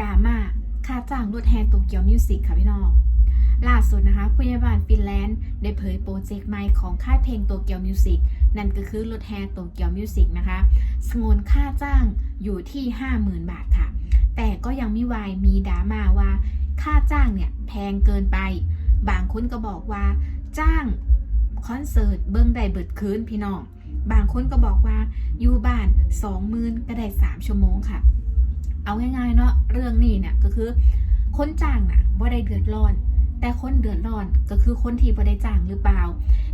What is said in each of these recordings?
ดราม่าค่าจ้างรถแฮโตเกียวมิวสิกค่ะพี่น้อง ล่าสุดนะคะผู้ใหญ่บ้านฟินแลนด์ได้เผยโปรเจกต์ใหม่ของค่ายเพลงโตเกียวมิวสิกนั่นก็คือรถแฮโตเกียวมิวสิกนะคะสงวนค่าจ้างอยู่ที่ 50,000 บาทค่ะ แต่ก็ยังมีวายมีดราม่าว่า ค่าจ้างเนี่ยแพงเกินไป บางคนก็บอกว่า จ้างคอนเสิร์ตเบิ้งได้เบิดคืนพี่น้อง บางคนก็บอกว่าอยู่บ้านสองหมื่นก็ได้สามชั่วโมงค่ะ เอาง่ายๆเนาะเรื่องนี้เนี่ยก็คือคนจ้างน่ะบ่ได้เดือดร้อน แต่คนเดือดร้อนก็คือคนที่บ่ได้จ้างหรือเปล่า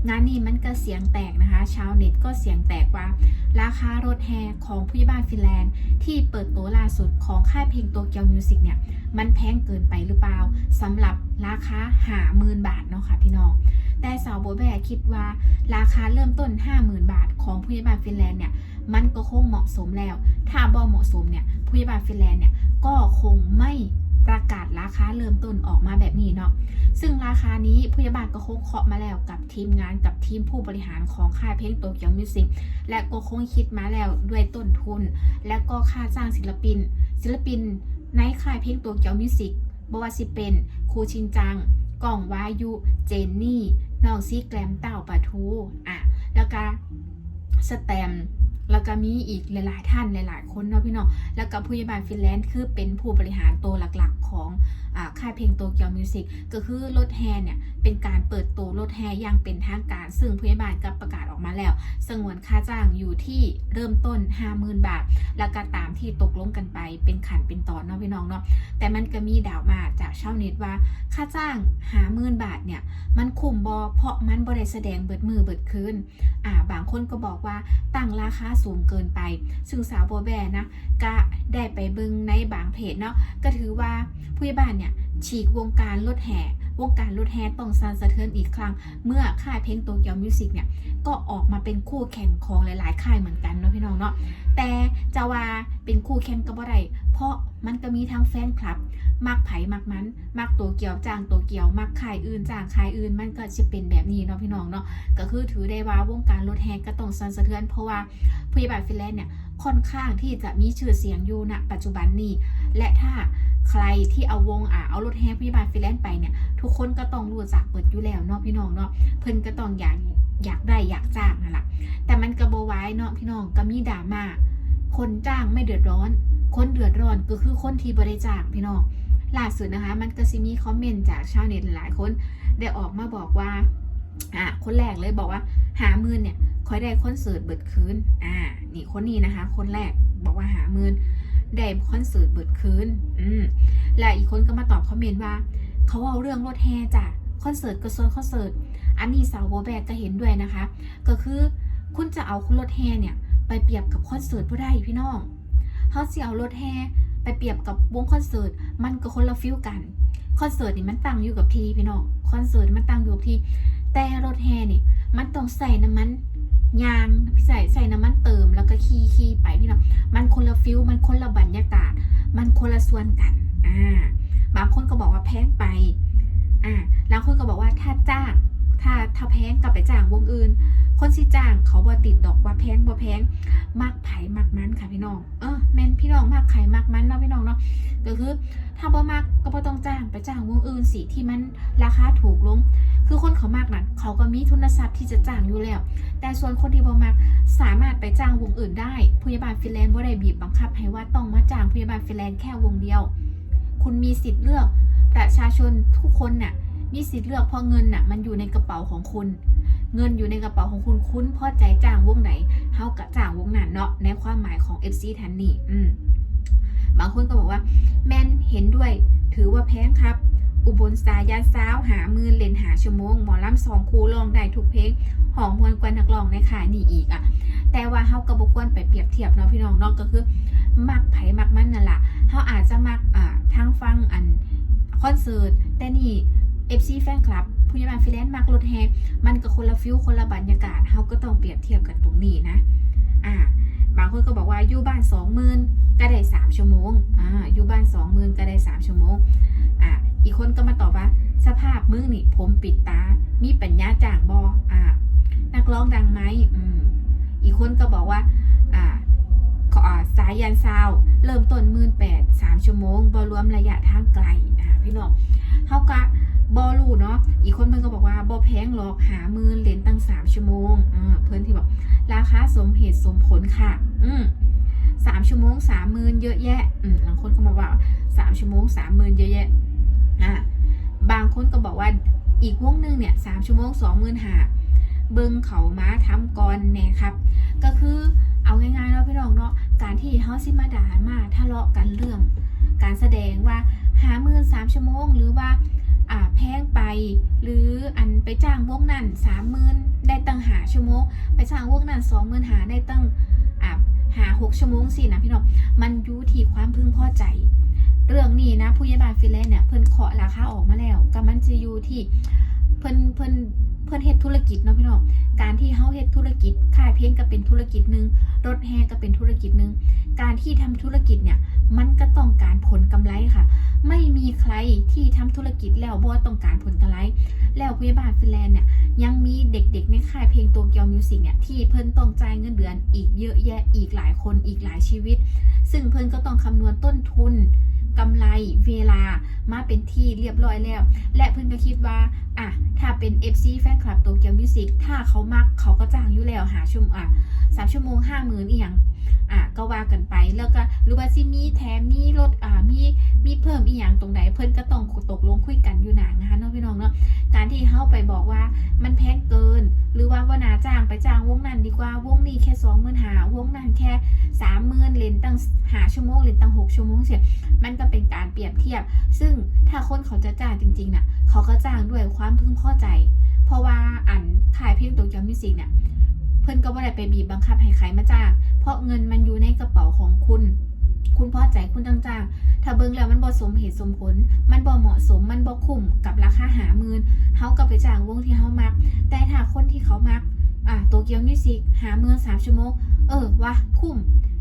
งานนี้มันก็เสียงแตกนะคะ ชาวเน็ตก็เสียงแตกว่า ราคารถแฮของผู้ใหญ่บ้านฟินแลนด์ ที่เปิดตัวล่าสุดของค่ายเพลงโตเกียวมิวสิกเนี่ย มันแพงเกินไปหรือเปล่าสำหรับราคาหาหมื่นบาทเนาะค่ะพี่น้องแต่สาวโบแบคิดว่าราคาเริ่มต้น 50,000 บาทของผู้ใหญ่บ้านฟินแลนด์เนี่ย มันก็คงเหมาะสมแล้ว ถ้าบ่เหมาะสมเนี่ย ผู้ใหญ่บ้านฟินแลนด์เนี่ยก็คงไม่ประกาศราคาเริ่มต้นออกมาแบบนี้เนาะ ซึ่งราคานี้ผู้ใหญ่บ้านก็คงเคาะมาแล้วกับทีมงานกับทีมผู้บริหารของค่ายเพลงโตเกียวมิวสิกและก็คงคิดมาแล้วด้วยต้นทุน และก็ค่าจ้างศิลปิน ศิลปินในค่ายเพลงโตเกียวมิวสิกบว่าสิเป็นครูชินจังกล่องวายุเจนนี่น้องซีแกรมเต่าปะทูอะแล้วก็สแตม แล้วก็มีอีกหลาย ๆ ท่านหลาย ๆ คนเนาะพี่น้องแล้วก็ผู้ใหญ่บ้านฟินแลนด์คือเป็นผู้บริหารตัวหลัก ๆ ของ ค่ายเพลงโตเกียวมิวสิกก็คือรถแฮเนี่ยเป็นการเปิดตัวรถแฮอย่างเป็นทางการ ซึ่งผู้ใหญ่บ้านก็ประกาศออกมาแล้ว สงวนค่าจ้างอยู่ที่เริ่มต้น 50,000 บาท แล้วก็ตามที่ตกลงกันไปเป็นขันเป็นตอนเนาะพี่น้องเนาะแต่มันก็มีดาวมาจากชาวเน็ตว่าค่าจ้างหาหมื่นบาทเนี่ยมันคุ้มบอเพราะมันบริแสดงเบิดมือเบิดคืนอ่าบางคนก็บอกว่าตั้งราคาสูงเกินไป ซึ่งสาวโบแบนะก็ได้ไปบิงในบางเพจเนาะก็ถือว่าผู้ใหญ่บ้านเนี่ยฉีกวงการรถแห่ วงการรถแห่ต้องสั่นสะเทือนอีกครั้ง เมื่อค่ายเพลงโตเกียวมิวสิกเนี่ย ก็ออกมาเป็นคู่แข่งของหลาย ๆ ค่ายเหมือนกันเนาะพี่น้องเนาะ แต่จะว่าเป็นคู่แข่งก็บ่ได้เพราะมันก็มีทั้งแฟนคลับ มักไผ่มักมัน มักตัวเกี่ยวจ้างตัวเกี่ยว มักขายอื่นจ้างขายอื่น มันก็จะเป็นแบบนี้เนาะพี่น้องเนาะ ก็คือถือได้ว่าวงการรถแฮก็ต้องสั่นสะเทือน เพราะว่าผู้ใหญ่บ้านฟินแลนด์เนี่ยค่อนข้างที่จะมีชื่อเสียงอยู่ณปัจจุบันนี้ และถ้า ใครที่เอาวงอะเอารถแฮผู้ใหญ่บานฟินแลนด์ไปเนี่ยทุกคนก็ต้องรู้จักเปิดอยู่แล้วเนาะพี่น้องเนาะเพิ่นก็ต้องอยากอยากได้อยากจ้างนั่นแหละแต่มันกระโบไว้เนาะพี่น้องก็มีดราม่าคนจ้างไม่เดือดร้อน คนเดือดร้อนก็คือคนที่บริจาคพี่น้องล่าสุดนะคะ มันก็สิมีคอมเมนต์จากชาวเน็ตหลายคนได้ออกมาบอกว่าอะคนแรกเลยบอกว่าหามื่นเนี่ยคอยได้คอนเสิร์ตเบิดคืนอ่านี่คนนี้นะคะ คนแรกบอกว่าหามื่น ได้คอนเสิร์ตเบิดคืนอืมและอีกคนก็มาตอบคอมเมนต์ว่า เขาเอาเรื่องรถแห่จ้ะคอนเสิร์ตก็ส่วนคอนเสิร์ตอันนี้สาวโบแบกก็เห็นด้วยนะคะ ก็คือคุณจะเอาคุณรถแห่เนี่ย ไปเปรียบกับคอนเสิร์ตบ่ได้พี่น้องเขาสิเอารถแห่ไปเปรียบกับวงคอนเสิร์ตมันก็คนละฟิลกันคอนเสิร์ตนี่มันตั้งอยู่กับที่พี่น้องคอนเสิร์ตมันตั้งอยู่กับที่แต่รถแห่นี่ มันต้องใส่น้ำมันยางใส่ใส่น้ำมันเติมแล้วก็ขี่ขี่ไปพี่น้องมันคนละฟิลมันคนละบรรยากาศ มันคนละส่วนกันอ่าบางคนก็บอกว่าแพงไปอ่าบางคนก็บอกว่าถ้าจ้าง ถ้าถ้าแพงก็ไปจ้างวงอื่น คนสิจ้างเขาบ่ติดดอกว่าแพงบ่แพงมักไผ่มักมันค่ะพี่น้องเออแม่นพี่น้องมักไผ่มักมันเนาะพี่น้องเนาะก็คือถ้าบ่มักก็บ่ต้องจ้างไปจ้างวงอื่นสิที่มันราคาถูกลง คือคนเขามากนั้นเขาก็มีทุนทรัพย์ที่จะจ้างอยู่แล้ว แต่ส่วนคนที่บ่มักสามารถไปจ้างวงอื่นได้ผู้ใหญ่บ้านฟินแลนด์บ่ได้บีบบังคับให้ว่าต้องมาจ้างผู้ใหญ่บ้านฟินแลนด์แค่วงเดียว คุณมีสิทธิ์เลือกประชาชนทุกคนน่ะมีสิทธิ์เลือกเพราะเงินน่ะมันอยู่ในกระเป๋าของคุณ เงินอยู่ในกระเป๋าของคุณคุณพอใจจ้างวงไหนเฮากะจ้างวงนั้นเนาะในความหมายของ FC ทันนี่อืมบางคนก็บอกว่า แมนเห็นด้วย ถือว่าแพงครับ อุบลสายาสาวหามือเล่นหาชั่วโมงหมอลำสองคูลองได้ทุกเพลงหอมมวนกว่านักร้องในค่ะนี่อีกอะ แต่ว่าเฮาก็บ่ควรไปเปรียบเทียบเนาะพี่น้องนาะก็คือ มักไผมักมันนั่นล่ะเฮาอาจจะมักอ่าทางฟังอันคอนเสิร์ตแต่นี่ FC แฟนคลับ ผู้ใหญ่บ้านฟิแลนซ์มักรถแฮมันก็คนละฟิลคนละบรรยากาศเฮาก็ต้องเปรียบเทียบกันตรงนี้นะอ่าบางคนก็บอกว่าอยู่บ้านสองหมื่นก็ได้สามชั่วโมงอ่าอยู่บ้านสองหมื่นก็ได้สามชั่วโมงอ่าอีกคนก็มาตอบว่า สภาพมึงนี่ผมปิดตา มีปัญญาจ้างบออ่านักร้องดังไหมอืมอีกคนก็บอกว่าขออ่าสายยันซาว เริ่ม ชั่วโมงบอรวมระยะทางไกลนะคะพี่น้องเฮากะบอรูเนาะอีกคนเพิ่นก็บอกว่าบอแพงหรอกหามื่นเลนตั้งสามชั่วโมงอ่าเพิ่นที่บอกราคาสมเหตุสมผลค่ะ อืมสามชั่วโมงสามหมื่นเยอะแยะอืมบางคนก็มาว่าสามชั่วโมงสามหมื่นเยอะแยะอ่าบางคนก็บอกว่าอีกวงหนึ่งเนี่ยสามชั่วโมงสองหมื่นหาเบิงเขาม้าทำก่อนแน่ครับ ก็คือเอาง่ายๆเนาะพี่น้องเนาะการที่เฮาสิมาด่ามาทะเลาะกันเรื่อง การแสดงว่าหามื่นสามชั่วโมง หรือว่าอ่าแพงไป หรืออันไปจ้างวงนั้นสามหมื่นได้ตั้งหาชั่วโมง ไปจ้างวงนั้นสองหมื่นหาได้ตั้งอ่าหาหกชั่วโมงสินะพี่น้องมันอยู่ที่ความพึงพอใจ เรื่องนี้นะผู้ใหญ่บ้านฟินแลนเนี่ยเพิ่นเคาะราคาออกมาแล้วก็มันจะอยู่ที่เพิ่นเพิ่นเพิ่นเฮ็ดธุรกิจเนาะพี่น้อง การที่เฮาเฮ็ดธุรกิจค่ายเพลงก็เป็นธุรกิจหนึ่งรถแห่ก็เป็นธุรกิจหนึ่งการที่ทำธุรกิจเนี่ย มันก็ต้องการผลกำไรค่ะ ไม่มีใครที่ทำธุรกิจแล้วบ่ต้องการผลกำไร แล้วผู้ใหญ่บ้านฟินแลนด์เนี่ยยังมีเด็กๆในค่ายเพลงโตเกียวมิวสิกเนี่ยที่เพิ่นต้องจ่ายเงินเดือนอีกเยอะแยะอีกหลายคนอีกหลายชีวิต ซึ่งเพิ่นก็ต้องคำนวณต้นทุนกำไรเวลามาเป็นที่เรียบร้อยแล้ว และเพิ่นก็คิดว่าอะถ้าเป็น FC แฟนคลับโตเกียวมิวสิกถ้าเขามักเขาก็จ้างอยู่แล้วหาชั่วโมงอะสามชั่วโมงห้าหมื่นอีหยัง อะก็ว่ากันไปแล้วก็หรือว่าสิมีแถมมีลดอ่ามีมีเพิ่มอีหยังตรงไหนเพิ่นก็ต้องตกลงคุยกันอยู่หนานนะคะเนาะพี่น้องเนาะการที่เฮาไปบอกว่ามันแพงเกิน หรือว่าว่านาจ้างไปจ้างวงนั้นดีกว่าวงนี้แค่สองหมื่นหาวงนั้นแค่สามหมื่นเลนตั้งหาชั่วโมงเลนตั้งหกชั่วโมงเสียมันก็เป็นการเปรียบเทียบ ซึ่งถ้าคนเขาจะจ้างจริงๆน่ะเขาก็จ้างด้วยความพึงพอใจ เพราะว่าอันขายเพลงตัวเกียวมิวสิกเนี่ย พิ่นก็บ่ได้ไปบีบบังคับให้ใครมาจ้าง เพราะเงินมันอยู่ในกระเป๋าของคุณ คุณพอใจคุณต้องจ้างถ้าเบิ่งแล้วมันบ่สมเหตุสมผล มันบ่เหมาะสม มันบ่คุ้มกับราคาหาหมื่นเฮาก็ไปจ้างวงที่เฮามัก แต่ถ้าคนที่เขามัก อะโตเกียวมิวสิกหาหมื่นสามชั่วโมง เออวะคุ้ม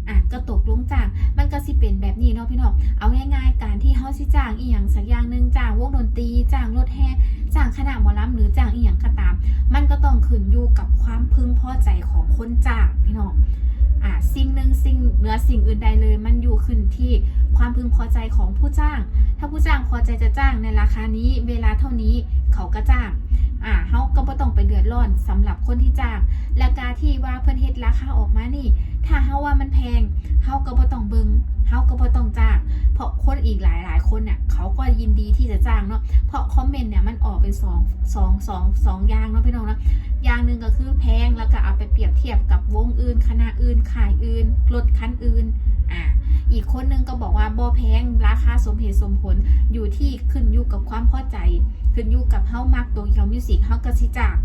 อะก็ตกลงจ้าง มันก็สิเป็นแบบนี้เนาะพี่น้อง เอาง่ายๆ การที่เฮาสิจ้างอีหยังสักอย่าง จ้างวงดนตรีจ้างรถแห่จ้างคณะหมอลำหรือจ้างอีหยังก็ตาม มันก็ต้องขึ้นอยู่กับความพึงพอใจของคนจ้างพี่น้องอะสิ่งหนึ่งสิ่งเหนือสิ่งอื่นใดเลย มันอยู่ขึ้นที่ความพึงพอใจของผู้จ้าง ถ้าผู้จ้างพอใจจะจ้างในราคานี้เวลาเท่านี้เขาก็จ้างอะเฮาก็บ่ต้องไปเดือดร้อนสำหรับคนที่จ้างและการที่ว่าเพิ่นเฮ็ดราคาออกมานี่ ถ้าเฮาว่ามันแพงเฮาก็บ่ต้องเบิงเฮาก็บ่ต้องจ้าง เพราะคนอีกหลายหลายๆคนเนี่ยเขาก็ยินดีที่จะจ้างเนาะเพราะคอมเมนต์เนี่ยมันออกเป็นสองสองสองสองอย่างเนาะพี่น้องเนาะอย่างหนึ่งก็คือแพงแล้วก็เอาไปเปรียบเทียบกับวงอื่นคณะอื่นขายอื่นรถคันอื่นอ่าอีกคนนึงก็บอกว่าบ่แพงราคาสมเหตุสมผลอยู่ที่ขึ้นอยู่กับความพอใจ ขึ้นอยู่กับเฮ้ามักตัวเกียวมิวสิกเฮ้าก็สิจาง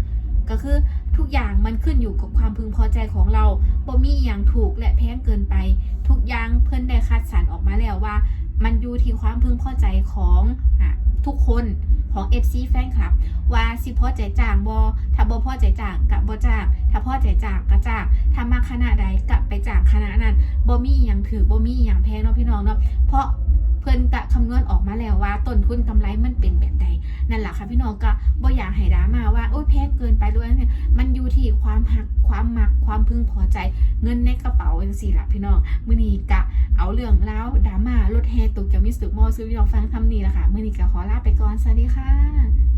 ก็คือทุกอย่างมันขึ้นอยู่กับความพึงพอใจของเราบ่มีอย่างถูกและแพงเกินไป ทุกอย่างเพิ่นได้คัดสรรออกมาแล้วว่า มันอยู่ที่ความพึงพอใจของอทุกคนของ FC แฟนคลับ ว่าสิพอใจจ้างบอถ้าบ่พอใจจ้างกับบ่จ้าง ถ้าพอใจจ้างก็จ้างถ้ามาคณะใดกลับไปจ้างคณะนั้นบ่มีอย่างถือบ่มีอย่างแพงเนาะพี่น้องเนาะเพราะเพิ่อนกะคำนวณออกมาแล้วว่าต้นทุนกำไรมันเป็นแบบใดนั่นแหละค่ะพี่น้องก็บ่อยากให้ดรามาว่าโอ้ยแพงเกินไปด้วยเนี่ยมันอยู่ที่ความหักความมักความพึงพอใจ เงินในกระเป๋าจังซี่ล่ะพี่น้องมื้อนี้กะ เอาเรื่องแล้วดราม่ารถแฮตุกจะมิสตึกมอซื้อพี่น้องฟังทำนี่ละค่ะเมื่อนี้ก็ขอลาไปก่อนสวัสดีค่ะ